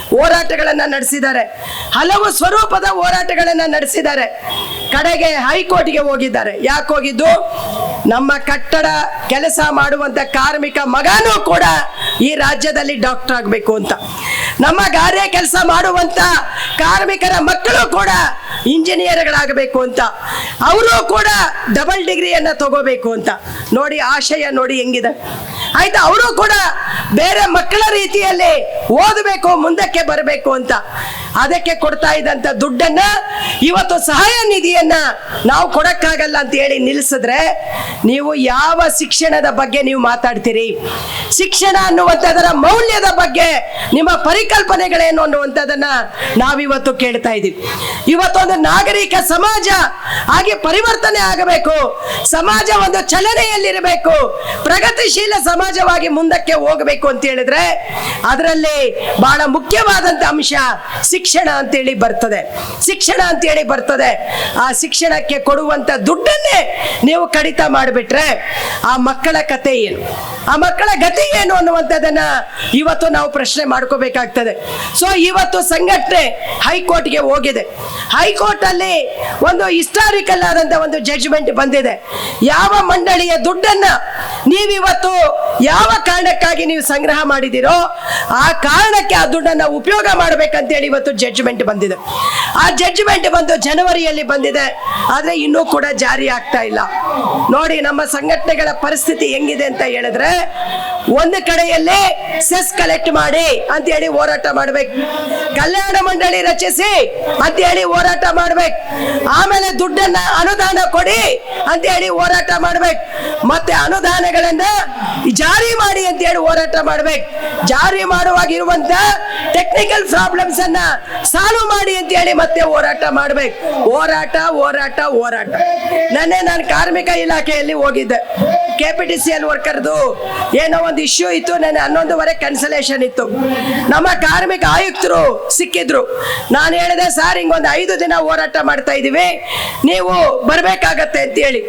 ಹೋರಾಟಗಳನ್ನ ನಡೆಸಿದ್ದಾರೆ. ಹಲವು ಸ್ವರೂಪದ ಹೋರಾಟಗಳನ್ನ ನಡೆಸಿದ್ದಾರೆ. ಕಡೆಗೆ ಹೈಕೋರ್ಟ್ಗೆ ಹೋಗಿದ್ದಾರೆ. ಯಾಕೆ ಹೋಗಿದ್ದು? ನಮ್ಮ ಕಟ್ಟಡ ಕೆಲಸ ಮಾಡುವಂತ ಕಾರ್ಮಿಕ ಮಗನೂ ಕೂಡ ಈ ರಾಜ್ಯದಲ್ಲಿ ಡಾಕ್ಟರ್ ಆಗಬೇಕು ಅಂತ. ನಮ್ಮ ಗಾರೆ ಕೆಲಸ ಮಾಡುವಂತ ಕಾರ್ಮಿಕರ ಮಕ್ಕಳು ಕೂಡ ಇಂಜಿನಿಯರ್ಗಳಾಗಬೇಕು ಅಂತ. ಅವರು ಕೂಡ ಡಬಲ್ ಡಿಗ್ರಿಯನ್ನು ತಗೋಬೇಕು ಅಂತ. ನೋಡಿ ಆಶಯ ನೋಡಿ ಹೆಂಗಿದೆ. ಆಯ್ತಾ, ಅವರು ಕೂಡ ಬೇರೆ ಮಕ್ಕಳ ರೀತಿಯಲ್ಲಿ ಓದಬೇಕು, ಮುಂದಕ್ಕೆ ಬರಬೇಕು ಅಂತ. ಅದಕ್ಕೆ ಕೊಡ್ತಾ ಇದ್ದಂತ ದುಡ್ಡನ್ನ, ಇವತ್ತು ಸಹಾಯ ನಿಧಿಯನ್ನ ನಾವು ಕೊಡಕ್ಕಾಗಲ್ಲ ಅಂತ ಹೇಳಿ ನಿಲ್ಲಿಸಿದ್ರೆ ನೀವು ಯಾವ ಶಿಕ್ಷಣದ ಬಗ್ಗೆ ನೀವು ಮಾತಾಡ್ತೀರಿ? ಶಿಕ್ಷಣ ಅನ್ನುವಂಥದ್ದರ ಮೌಲ್ಯದ ಬಗ್ಗೆ ನಿಮ್ಮ ಪರಿಕಲ್ಪನೆಗಳೇನು ಅನ್ನುವಂಥದ್ದನ್ನ ನಾವಿವತ್ತು ಕೇಳ್ತಾ ಇದೀವಿ ಇವತ್ತೊಂದು ನಾಗರಿಕ ಸಮಾಜ ಹಾಗೆ ಪರಿವರ್ತನೆ ಆಗಬೇಕು. ಸಮಾಜ ಒಂದು ಚಲನೆಯಲ್ಲಿರಬೇಕು. ಪ್ರಗತಿಶೀಲ ಸಮಾಜವಾಗಿ ಮುಂದಕ್ಕೆ ಹೋಗಬೇಕು ಅಂತ ಹೇಳಿದ್ರೆ ಅದರಲ್ಲಿ ಬಹಳ ಮುಖ್ಯವಾದಂತ ಅಂಶ ಶಿಕ್ಷಣ ಅಂತೇಳಿ ಬರ್ತದೆ. ಶಿಕ್ಷಣ ಅಂತೇಳಿ ಬರ್ತದೆ. ಆ ಶಿಕ್ಷಣಕ್ಕೆ ಕೊಡುವಂತ ದುಡ್ಡನ್ನೇ ನೀವು ಕಡಿತ ಮಾಡಿಬಿಟ್ರೆ ಆ ಮಕ್ಕಳ ಕತೆ ಏನು? ಆ ಮಕ್ಕಳ ಗತಿ ಏನು ಅನ್ನುವಂಥದ್ದನ್ನ ಇವತ್ತು ನಾವು ಪ್ರಶ್ನೆ ಮಾಡ್ಕೋಬೇಕಾಗ್ತದೆ. ಸೊ ಇವತ್ತು ಸಂಘಟನೆ ಹೈಕೋರ್ಟ್ಗೆ ಹೋಗಿದೆ. ಹೈಕೋರ್ಟ್ ಅಲ್ಲಿ ಒಂದು ಹಿಸ್ಟಾರಿಕಲ್ ಆದಂತ ಒಂದು ಜಡ್ಜ್ಮೆಂಟ್ ಬಂದಿದೆ. ಯಾವ ಮಂಡಳಿಯ ದುಡ್ಡನ್ನ ನೀವಿವತ್ತು ಯಾವ ಕಾರಣಕ್ಕಾಗಿ ನೀವು ಸಂಗ್ರಹ ಮಾಡಿದಿರೋ ಆ ಕಾರಣಕ್ಕೆ ಆ ದುಡ್ಡನ್ನು ಉಪಯೋಗ ಮಾಡ್ಬೇಕಂತೇಳಿ ಇವತ್ತು ಜಡ್ಜ್ಮೆಂಟ್ ಬಂದಿದೆ. ಆ ಜಡ್ಜ್ಮೆಂಟ್ ಬಂದು ಜನವರಿಯಲ್ಲಿ ಬಂದಿದೆ. ಆದರೆ ಇನ್ನೂ ಕೂಡ ಜಾರಿ ಆಗ್ತಾ ಇಲ್ಲ. ನೋಡಿ, ನಮ್ಮ ಸಂಘಟನೆಗಳ ಪರಿಸ್ಥಿತಿ ಹೆಂಗಿದೆ ಅಂತ ಹೇಳಿದ್ರೆ ಒಂದು ಕಡೆಯಲ್ಲಿ ಸೆಸ್ ಕಲೆಕ್ಟ್ ಮಾಡಿ ಅಂತ ಹೇಳಿ ಹೋರಾಟ ಮಾಡ್ಬೇಕು. ಕಲ್ಯಾಣ ಮಂಡಳಿ ರಚಿಸಿ ಅಂತ ಹೇಳಿ ಹೋರಾಟ ಮಾಡ್ಬೇಕು. ಆಮೇಲೆ ದುಡ್ಡನ್ನ ಅನುದಾನ ಕೊಡಿ ಅಂತ ಹೇಳಿ ಹೋರಾಟ ಮಾಡ್ಬೇಕು. ಮತ್ತೆ ಅನುದಾನಗಳನ್ನ ಜಾರಿ ಮಾಡಿ ಅಂತ ಹೇಳಿ ಹೋರಾಟ ಮಾಡ್ಬೇಕು. ಜಾರಿ ಮಾಡುವಾಗ ಇರುವಂತ ಟೆಕ್ನಿಕಲ್ ಪ್ರಾಬ್ಲಮ್ಸ್ ಅನ್ನ ಸಾಲ್ವ್ ಮಾಡಿ ಅಂತ ಹೇಳಿ ಮತ್ತೆ ಹೋರಾಟ ಮಾಡ್ಬೇಕು. ಹೋರಾಟ ಹೋರಾಟ ಹೋರಾಟ. ನನ್ನೆ ನಾನು ಕಾರ್ಮಿಕ ಇಲಾಖೆಯಲ್ಲಿ ಹೋಗಿದ್ದೆ. K P T C L ವರ್ಕರ್ದು ಏನೋ ಒಂದು ಇಶ್ಯೂ ಇತ್ತು, ನನ್ನ ಹನ್ನೊಂದುವರೆ ಕ್ಯಾನ್ಸಲೇಷನ್ ಇತ್ತು. ನಮ್ಮ ಕಾರ್ಮಿಕ ಆಯುಕ್ತರು ಸಿಕ್ಕಿದ್ರು. ನಾನು ಹೇಳಿದೆ, ಸರ್, ಹಿಂಗೊಂದು ಐದು ದಿನ ಹೋರಾಟ ಮಾಡ್ತಾ ಇದೀವಿ. ನೀವು ಬರಬೇಕಾಗತ್ತೆ ಅಂತ ಹೇಳಿ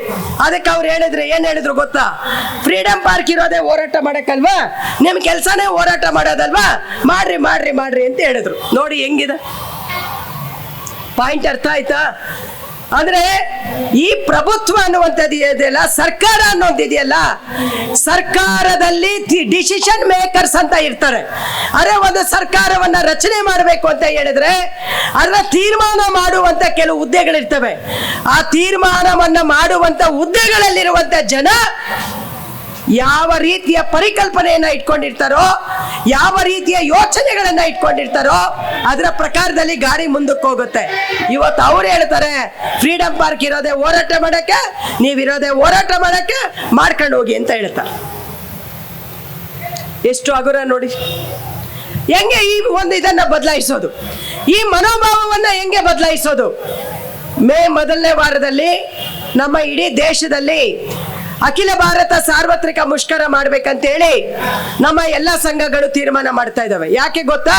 ಅದಕ್ಕೆ ಅವ್ರು ಹೇಳಿದ್ರು, ಏನು ಹೇಳಿದ್ರು ಗೊತ್ತಾ? ಫ್ರೀಡಮ್ ಪಾರ್ಕ್ ಇರೋದೇ ಹೋರಾಟ ಮಾಡಕ್ಕಲ್ವಾ? ನಿಮ್ಮ ಕೆಲಸನೇ ಹೋರಾಟ ಮಾಡೋದಲ್ವಾ? ಮಾಡ್ರಿ ಮಾಡ್ರಿ ಮಾಡ್ರಿ ಅಂತ ಹೇಳಿದ್ರು. ನೋಡಿ ಹೆಂಗಿದೆ? ಪಾಯಿಂಟ್ ಅರ್ಥ ಆಯ್ತಾ? ಅಂದ್ರೆ ಈ ಪ್ರಭುತ್ವ ಅನ್ನುವಂಥದ್ದು ಇದೆಯಲ್ಲ, ಸರ್ಕಾರ ಅನ್ನೋದು ಇದೆಯಲ್ಲ, ಸರ್ಕಾರದಲ್ಲಿ ಡಿಸಿಷನ್ ಮೇಕರ್ಸ್ ಅಂತ ಇರ್ತಾರೆ. ಅರೆ ಒಂದು ಸರ್ಕಾರವನ್ನ ರಚನೆ ಮಾಡಬೇಕು ಅಂತ ಹೇಳಿದ್ರೆ ಅದರ ತೀರ್ಮಾನ ಮಾಡುವಂತ ಕೆಲವು ಹುದ್ದೆಗಳಿರ್ತವೆ. ಆ ತೀರ್ಮಾನವನ್ನ ಮಾಡುವಂತ ಹುದ್ದೆಗಳಲ್ಲಿರುವಂತ ಜನ ಯಾವ ರೀತಿಯ ಪರಿಕಲ್ಪನೆಯನ್ನ ಇಟ್ಕೊಂಡಿರ್ತಾರೋ, ಯಾವ ರೀತಿಯ ಯೋಚನೆಗಳನ್ನ ಇಟ್ಕೊಂಡಿರ್ತಾರೋ, ಅದರ ಪ್ರಕಾರದಲ್ಲಿ ಗಾಡಿ ಮುಂದಕ್ಕೆ ಹೋಗುತ್ತೆ. ಇವತ್ತು ಅವ್ರು ಹೇಳ್ತಾರೆ ಫ್ರೀಡಮ್ ಪಾರ್ಕ್ ಇರೋದೇ ಹೋರಾಟ ಮಾಡಕ್ಕೆ ನೀವಿರೋದೇ ಹೋರಾಟ ಮಾಡಕ್ಕೆ ಮಾಡ್ಕೊಂಡು ಹೋಗಿ ಅಂತ ಹೇಳ್ತಾರೆ. ಎಷ್ಟು ಹಗುರ ನೋಡಿ. ಹೆಂಗೆ ಈ ಒಂದು ಇದನ್ನ ಬದಲಾಯಿಸೋದು? ಈ ಮನೋಭಾವವನ್ನ ಹೆಂಗೆ ಬದಲಾಯಿಸೋದು? ಮೇ ಮೊದಲನೇ ವಾರದಲ್ಲಿ ನಮ್ಮ ಇಡೀ ದೇಶದಲ್ಲಿ ಅಖಿಲ ಭಾರತ ಸಾರ್ವತ್ರಿಕ ಮುಷ್ಕರ ಮಾಡ್ಬೇಕಂತೇಳಿ ನಮ್ಮ ಎಲ್ಲ ಸಂಘಗಳು ತೀರ್ಮಾನ ಮಾಡ್ತಾ ಇದ್ದಾವೆ. ಯಾಕೆ ಗೊತ್ತಾ?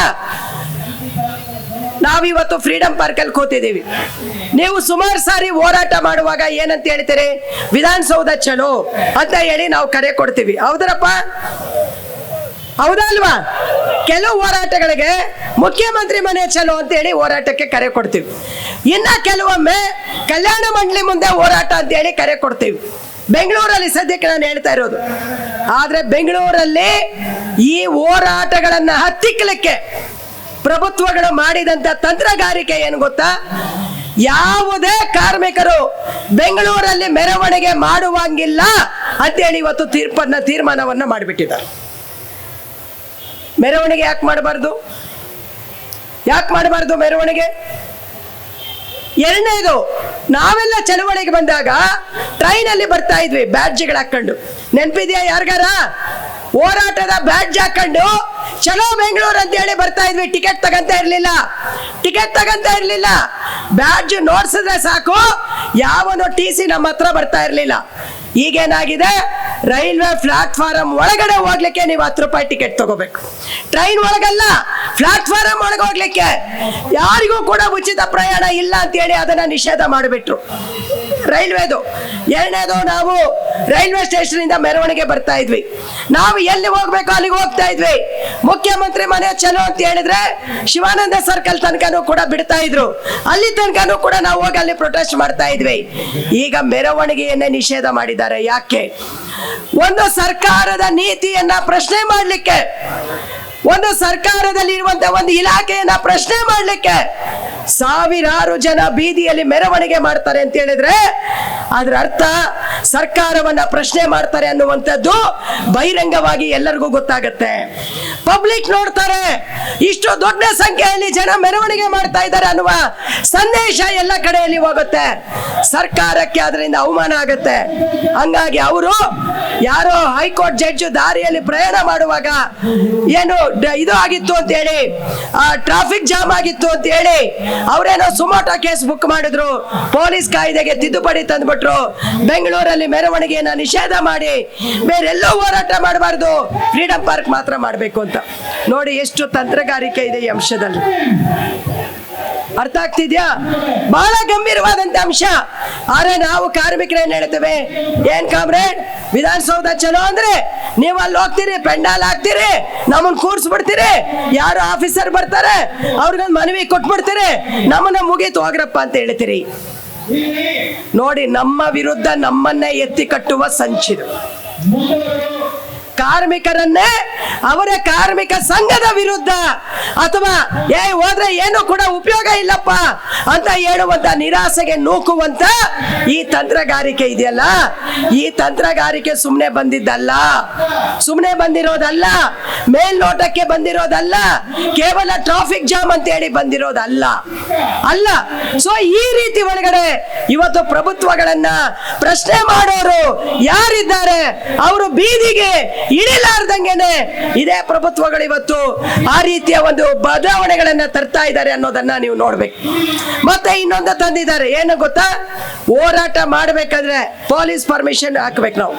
ನಾವಿವತ್ತು ಫ್ರೀಡಂ ಪಾರ್ಕ್ ಅಲ್ಲಿ ಕೂತಿದ್ದೀವಿ. ನೀವು ಸುಮಾರು ಸಾರಿ ಹೋರಾಟ ಮಾಡುವಾಗ ಏನಂತ ಹೇಳ್ತೀರಿ? ವಿಧಾನಸೌಧ ಚಲೋ ಅಂತ ಹೇಳಿ ನಾವು ಕರೆ ಕೊಡ್ತೀವಿ. ಹೌದರಪ್ಪ? ಹೌದಲ್ವಾ ಕೆಲವು ಹೋರಾಟಗಳಿಗೆ ಮುಖ್ಯಮಂತ್ರಿ ಮನೆ ಚಲೋ ಅಂತ ಹೇಳಿ ಹೋರಾಟಕ್ಕೆ ಕರೆ ಕೊಡ್ತೀವಿ. ಇನ್ನ ಕೆಲವೊಮ್ಮೆ ಕಲ್ಯಾಣ ಮಂಡಳಿ ಮುಂದೆ ಹೋರಾಟ ಅಂತ ಹೇಳಿ ಕರೆ ಕೊಡ್ತೀವಿ. ಬೆಂಗಳೂರಲ್ಲಿ ಸದ್ಯಕ್ಕೆ ನಾನು ಹೇಳ್ತಾ ಇರೋದು. ಆದರೆ ಬೆಂಗಳೂರಲ್ಲಿ ಈ ಹೋರಾಟಗಳನ್ನು ಹತ್ತಿಕ್ಕಲಿಕ್ಕೆ ಪ್ರಭುತ್ವಗಳು ಮಾಡಿದಂತ ತಂತ್ರಗಾರಿಕೆ ಏನು ಗೊತ್ತಾ? ಯಾವುದೇ ಕಾರ್ಮಿಕರು ಬೆಂಗಳೂರಲ್ಲಿ ಮೆರವಣಿಗೆ ಮಾಡುವಂಗಿಲ್ಲ ಅಂತೇಳಿ ಇವತ್ತು ತೀರ್ಪನ್ನ ತೀರ್ಮಾನವನ್ನು ಮಾಡಿಬಿಟ್ಟಿದ್ದಾರೆ. ಮೆರವಣಿಗೆ ಯಾಕೆ ಮಾಡಬಾರ್ದು? ಯಾಕೆ ಮಾಡಬಾರ್ದು ಮೆರವಣಿಗೆ? ಎರಡನೇದು, ನಾವೆಲ್ಲ ಚಳವಳಿಗೆ ಬಂದಾಗ ಟ್ರೈನಲ್ಲಿ ಬರ್ತಾ ಇದ್ವಿ, ಬ್ಯಾಡ್ಜ್ಗಳು ಹಾಕೊಂಡು ನೆನಪಿದ್ಯಾ ಯಾರಿಗಾರ? ಹೋರಾಟದ ಬ್ಯಾಡ್ಜ್ ಹಾಕೊಂಡು ಚಲೋ ಬೆಂಗಳೂರು ಅಂತ ಹೇಳಿ ಬರ್ತಾ ಇದ್ವಿ, ಟಿಕೆಟ್ ತಗಂತ ಇರ್ಲಿಲ್ಲ. ಟಿಕೆಟ್ ತಗಂತ ಇರ್ಲಿಲ್ಲ. ಬ್ಯಾಡ್ಜ್ ನೋಡ್ಸಿದ್ರೆ ಸಾಕು, ಯಾವನು ಟಿ ಸಿ ನಮ್ಮ ಹತ್ರ ಬರ್ತಾ ಇರ್ಲಿಲ್ಲ. ಈಗೇನಾಗಿದೆ? ರೈಲ್ವೆ ಪ್ಲಾಟ್ಫಾರಂ ಒಳಗಡೆ ಹೋಗ್ಲಿಕ್ಕೆ ನೀವು ಹತ್ತು ರೂಪಾಯಿ ಟಿಕೆಟ್ ತಗೋಬೇಕು. ಟ್ರೈನ್ ಒಳಗಲ್ಲ, ಪ್ಲಾಟ್ಫಾರಂ ಒಳಗೆ ಹೋಗ್ಲಿಕ್ಕೆ ಯಾರಿಗೂ ಕೂಡ ಉಚಿತ ಪ್ರಯಾಣ ಇಲ್ಲ ಅಂತೇಳಿ ಅದನ್ನ ನಿಷೇಧ ಮಾಡಿಬಿಟ್ರು. ರೈಲ್ವೆದು. ಎರಡನೇದು ನಾವು ರೈಲ್ವೆ ಸ್ಟೇಷನ್ ಇಂದ ಮೆರವಣಿಗೆ ಬರ್ತಾ ಇದ್ವಿ. ನಾವು ಎಲ್ಲಿ ಹೋಗ್ಬೇಕು ಅಲ್ಲಿಗೆ ಹೋಗ್ತಾ ಇದ್ವಿ. ಮುಖ್ಯಮಂತ್ರಿ ಮನೆ ಚಲೋ ಅಂತ ಹೇಳಿದ್ರೆ ಶಿವಾನಂದ ಸರ್ಕಲ್ ತನಕನೂ ಕೂಡ ಬಿಡ್ತಾ ಇದ್ರು. ಅಲ್ಲಿ ತನಕನೂ ಕೂಡ ನಾವು ಹೋಗಿ ಅಲ್ಲಿ ಪ್ರೊಟೆಸ್ಟ್ ಮಾಡ್ತಾ ಇದ್ವಿ. ಈಗ ಮೆರವಣಿಗೆಯನ್ನೇ ನಿಷೇಧ ಮಾಡಿದ್ದಾರೆ. ಯಾಕೆ? ಒಂದು ಸರ್ಕಾರದ ನೀತಿಯನ್ನ ಪ್ರಶ್ನೆ ಮಾಡಲಿಕ್ಕೆ ಒಂದು ಸರ್ಕಾರದಲ್ಲಿ ಇರುವಂತ ಒಂದು ಇಲಾಖೆಯನ್ನ ಪ್ರಶ್ನೆ ಮಾಡಲಿಕ್ಕೆ ಸಾವಿರಾರು ಜನ ಬೀದಿಯಲ್ಲಿ ಮೆರವಣಿಗೆ ಮಾಡ್ತಾರೆ ಅಂತ ಹೇಳಿದ್ರೆ ಅದರ ಅರ್ಥ ಸರ್ಕಾರವನ್ನ ಪ್ರಶ್ನೆ ಮಾಡ್ತಾರೆ ಅನ್ನುವಂಥದ್ದು ಬಹಿರಂಗವಾಗಿ ಎಲ್ಲರಿಗೂ ಗೊತ್ತಾಗತ್ತೆ. ಪಬ್ಲಿಕ್ ನೋಡ್ತಾರೆ, ಇಷ್ಟು ದೊಡ್ಡ ಸಂಖ್ಯೆಯಲ್ಲಿ ಜನ ಮೆರವಣಿಗೆ ಮಾಡ್ತಾ ಇದ್ದಾರೆ ಅನ್ನುವ ಸಂದೇಶ ಎಲ್ಲ ಕಡೆಯಲ್ಲಿ ಹೋಗುತ್ತೆ. ಸರ್ಕಾರಕ್ಕೆ ಅದರಿಂದ ಅವಮಾನ ಆಗುತ್ತೆ. ಹಂಗಾಗಿ ಅವರು ಯಾರೋ ಹೈಕೋರ್ಟ್ ಜಡ್ಜ್ ದಾರಿಯಲ್ಲಿ ಪ್ರಯಾಣ ಮಾಡುವಾಗ ಏನು ಇದು ಆಗಿತ್ತು ಅಂತ ಹೇಳಿ ಟ್ರಾಫಿಕ್ ಜಾಮ್ ಆಗಿತ್ತು ಅಂತ ಹೇಳಿ ಅವರೇನೋ ಸುಮೋಟೋ ಕೇಸ್ ಬುಕ್ ಮಾಡಿದ್ರು. ಪೊಲೀಸ್ ಕಾಯ್ದೆಗೆ ತಿದ್ದುಪಡಿ ತಂದ್ಬಿಟ್ರು. ಬೆಂಗಳೂರಲ್ಲಿ ಮೆರವಣಿಗೆಯನ್ನ ನಿಷೇಧ ಮಾಡಿ ಬೇರೆಲ್ಲೋ ಹೋರಾಟ ಮಾಡಬಾರ್ದು. ಫ್ರೀಡಂ ಪಾರ್ಕ್ ಮಾತ್ರ ಮಾಡಬೇಕು ಅಂತ. ನೋಡಿ ಎಷ್ಟು ತಂತ್ರಗಾರಿಕೆ ಇದೆ ಈ ಅಂಶದಲ್ಲಿ. ಅರ್ಥ ಆಗ್ತಿದ್ಯಾ? ಬಹಳ ಗಂಭೀರವಾದಂತ ಅಂಶ. ಆದ್ರೆ ನಾವು ಕಾರ್ಮಿಕರು ಏನ್ ಹೇಳ್ತೇವೆ? ಏನ್ ಕಾಮ್ರೇಡ್? ವಿಧಾನಸೌಧ ಚಲೋ ಅಂದ್ರೆ ನೀವು ಅಲ್ಲಿ ಹೋಗ್ತೀರಿ, ಪೆಂಡಾಲ್ ಹಾಕ್ತೀರಿ ನಮ್ಮನ್ನ ಕೂರ್ಸ್ಬಿಡ್ತೀರಿ, ಯಾರು ಆಫೀಸರ್ ಬರ್ತಾರೆ, ಅವ್ರಿಗೊಂದು ಮನವಿ ಕೊಟ್ಬಿಡ್ತೀರಿ, ನಮ್ಮನ್ನ ಮುಗೀತು ಹೋಗ್ರಪ್ಪ ಅಂತ ಹೇಳ್ತೀರಿ. ನೋಡಿ, ನಮ್ಮ ವಿರುದ್ಧ ನಮ್ಮನ್ನೇ ಎತ್ತಿ ಕಟ್ಟುವ ಸಂಚಿದು ಕಾರ್ಮಿಕರನ್ನೇ ಅವರ ಕಾರ್ಮಿಕ ಸಂಘದ ವಿರುದ್ಧ ಅಥವಾ, ಏ, ಹೋದ್ರೆ ಏನು ಕೂಡ ಉಪಯೋಗ ಇಲ್ಲಪ್ಪ ಅಂತ ಹೇಳುವಂತ ನಿರಾಸೆಗೆ ನೂಕುವಂತ ಈ ತಂತ್ರಗಾರಿಕೆ ಇದೆಯಲ್ಲ? ಈ ತಂತ್ರಗಾರಿಕೆ ಸುಮ್ಮನೆ ಬಂದಿದ್ದಲ್ಲ. ಸುಮ್ಮನೆ ಬಂದಿರೋದಲ್ಲ. ಮೇಲ್ನೋಟಕ್ಕೆ ಬಂದಿರೋದಲ್ಲ. ಕೇವಲ ಟ್ರಾಫಿಕ್ ಜಾಮ್ ಅಂತ ಹೇಳಿ ಬಂದಿರೋದಲ್ಲ. ಅಲ್ಲ ಸೊ ಈ ರೀತಿ ಒಳಗಡೆ ಇವತ್ತು ಪ್ರಭುತ್ವಗಳನ್ನ ಪ್ರಶ್ನೆ ಮಾಡೋರು ಯಾರಿದ್ದಾರೆ? ಅವರು ಬೀದಿಗೆ ಇಳಿಲಾರ್ದಂಗೆನೆ ಇದೇ ಪ್ರಭುತ್ವಗಳು ಇವತ್ತು ಆ ರೀತಿಯ ಒಂದು ಬದಲಾವಣೆಗಳನ್ನ ತರ್ತಾ ಇದ್ದಾರೆ ಅನ್ನೋದನ್ನ ನೀವು ನೋಡ್ಬೇಕು. ಮತ್ತೆ ಇನ್ನೊಂದು ತಂದಿದ್ದಾರೆ. ಏನು ಗೊತ್ತಾ? ಹೋರಾಟ ಮಾಡಬೇಕಾದ್ರೆ ಪೊಲೀಸ್ ಪರ್ಮಿಷನ್ ಹಾಕ್ಬೇಕು ನಾವು.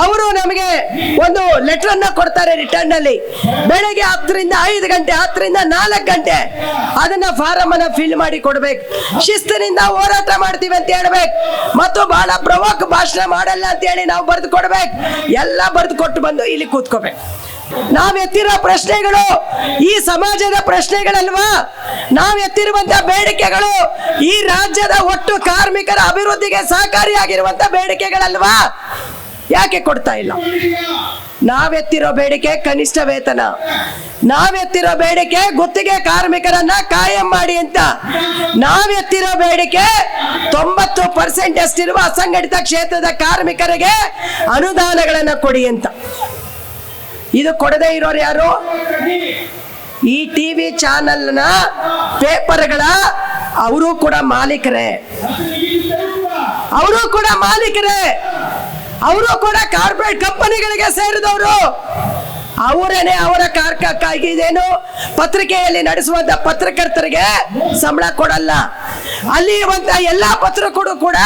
ಅವರು ನಮಗೆ ಒಂದು ಲೆಟರ್ ಅನ್ನ ಕೊಡ್ತಾರೆ ರಿಟರ್ನ್ ಅಲ್ಲಿ. ಬೆಳಗ್ಗೆ ಹತ್ತರಿಂದ ಐದು ಗಂಟೆ, ಹತ್ತರಿಂದ ನಾಲ್ಕು ಗಂಟೆ ಅದನ್ನ ಫಾರಂ ಅನ್ನ ಫಿಲ್ ಮಾಡಿ ಕೊಡ್ಬೇಕು. ಶಿಸ್ತಿನಿಂದ ಹೋರಾಟ ಮಾಡ್ತೀವಿ ಅಂತ ಹೇಳ್ಬೇಕು. ಮತ್ತು ಬಹಳ ಪ್ರವಾಕ್ ಭಾಷಣ ಮಾಡಲ್ಲ ಅಂತ ಹೇಳಿ ನಾವು ಬರೆದು ಕೊಡ್ಬೇಕು. ಎಲ್ಲ ಬರೆದು ಕೊಟ್ಟು ಬಂದು ಇಲ್ಲಿ ಕೂತ್ಕೋಬೇಕು. ನಾವ್ ಎತ್ತಿರೋ ಪ್ರಶ್ನೆಗಳು ಈ ಸಮಾಜದ ಪ್ರಶ್ನೆಗಳಲ್ವಾ? ನಾವ್ ಎತ್ತಿರುವಂತ ಬೇಡಿಕೆಗಳು ಈ ರಾಜ್ಯದ ಒಟ್ಟು ಕಾರ್ಮಿಕರ ಅಭಿವೃದ್ಧಿಗೆ ಸಹಕಾರಿಯಾಗಿರುವಂತ ಬೇಡಿಕೆಗಳಲ್ವಾ? ಯಾಕೆ ಕೊಡ್ತಾ ಇಲ್ಲ? ನಾವೆತ್ತಿರೋ ಬೇಡಿಕೆ ಕನಿಷ್ಠ ವೇತನ. ನಾವೆತ್ತಿರೋ ಬೇಡಿಕೆ ಗುತ್ತಿಗೆ ಕಾರ್ಮಿಕರನ್ನ ಕಾಯಂ ಮಾಡಿ ಅಂತ. ನಾವೆತ್ತಿರೋ ಬೇಡಿಕೆ ತೊಂಬತ್ತು ಪರ್ಸೆಂಟ್ ಅಷ್ಟಿರುವ ಅಸಂಘಟಿತ ಕ್ಷೇತ್ರದ ಕಾರ್ಮಿಕರಿಗೆ ಅನುದಾನಗಳನ್ನ ಕೊಡಿ ಅಂತ. ಇದು ಕೊಡದೇ ಇರೋರು ಯಾರು? ಈ ಟಿವಿ ಚಾನೆಲ್ನ ಪೇಪರ್ಗಳ ಅವರು ಕೂಡ ಮಾಲೀಕರೇ. ಅವರು ಕೂಡ ಮಾಲೀಕರೇ. ಅವರು ಕೂಡ ಕಾರ್ಪೊರೇಟ್ ಕಂಪನಿಗಳಿಗೆ ಸೇರಿದವರು. ಅವರೇನೆ ಅವರ ಕಾರ್ಕ ಇದೇನು? ಪತ್ರಿಕೆಯಲ್ಲಿ ನಡೆಸುವಂತ ಪತ್ರಕರ್ತರಿಗೆ ಸಂಬಳ ಕೊಡಲ್ಲ. ಅಲ್ಲಿ ಇರುವಂತ ಎಲ್ಲಾ ಪತ್ರಕರು ಕೂಡ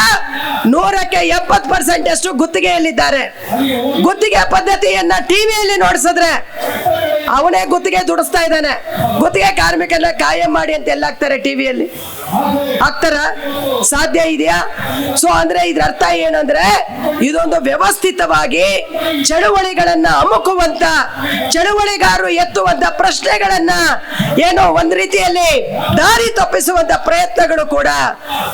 ನೂರಕ್ಕೆ ಎಪ್ಪತ್ತು ಪರ್ಸೆಂಟ್ ಅಷ್ಟು ಗುತ್ತಿಗೆಯಲ್ಲಿದ್ದಾರೆ. ಗುತ್ತಿಗೆ ಪದ್ಧತಿಯನ್ನ ಟಿವಿಯಲ್ಲಿ ನೋಡಿಸಿದ್ರೆ ಅವನೇ ಗುತ್ತಿಗೆ ದುಡಿಸ್ತಾ ಇದ್ದಾನೆ. ಗುತ್ತಿಗೆ ಕಾರ್ಮಿಕನ ಕಾಯಂ ಮಾಡಿ ಅಂತ ಎಲ್ಲ ಹಾಕ್ತಾರೆ ಟಿವಿಯಲ್ಲಿ ಹಾಕ್ತಾರ ಸಾಧ್ಯ ಇದೆಯಾ? ಸೊ ಅಂದ್ರೆ ಇದ್ರ ಅರ್ಥ ಏನಂದ್ರೆ, ಇದೊಂದು ವ್ಯವಸ್ಥಿತವಾಗಿ ಚಳುವಳಿಗಳನ್ನ ಅಮುಕುವಂತ, ಚಳುವಳಿಗಾರರು ಎತ್ತುವಂತ ಪ್ರಶ್ನೆಗಳನ್ನ ಏನೋ ಒಂದ್ ರೀತಿಯಲ್ಲಿ ದಾರಿ ತಪ್ಪಿಸುವಂತ ಪ್ರಯತ್ನಗಳು ಕೂಡ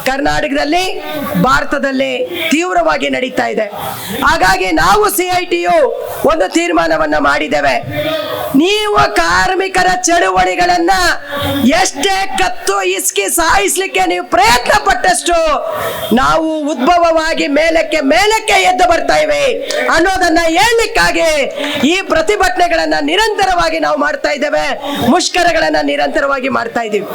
ಕರ್ನಾಟಕದಲ್ಲಿ, ಭಾರತದಲ್ಲಿ ತೀವ್ರವಾಗಿ ನಡೀತಾ ಇದೆ. ಹಾಗಾಗಿ ನಾವು ಸಿ ಐ ಒಂದು ತೀರ್ಮಾನವನ್ನ ಮಾಡಿದ್ದೇವೆ. ನೀವು ಕಾರ್ಮಿಕರ ಚಳುವಳಿಗಳನ್ನ ಎಷ್ಟೇ ಕತ್ತು ಇಸ್ಕಿ ಸಾಯಿಸ್ಲಿಕ್ಕೆ ನೀವು ಪ್ರಯತ್ನ ಪಟ್ಟಷ್ಟು ನಾವು ಉದ್ಭವವಾಗಿ ಮೇಲಕ್ಕೆ ಮೇಲಕ್ಕೆ ಎದ್ದು ಬರ್ತಾ ಇವೆ ಅನ್ನೋದನ್ನ ಹೇಳಲಿಕ್ಕಾಗಿ ಈ ಪ್ರತಿಭಟನೆಗಳನ್ನ ನಿರಂತರವಾಗಿ ನಾವು ಮಾಡ್ತಾ ಇದ್ದೇವೆ. ಮುಷ್ಕರಗಳನ್ನ ನಿರಂತರವಾಗಿ ಮಾಡ್ತಾ ಇದ್ದೀವಿ.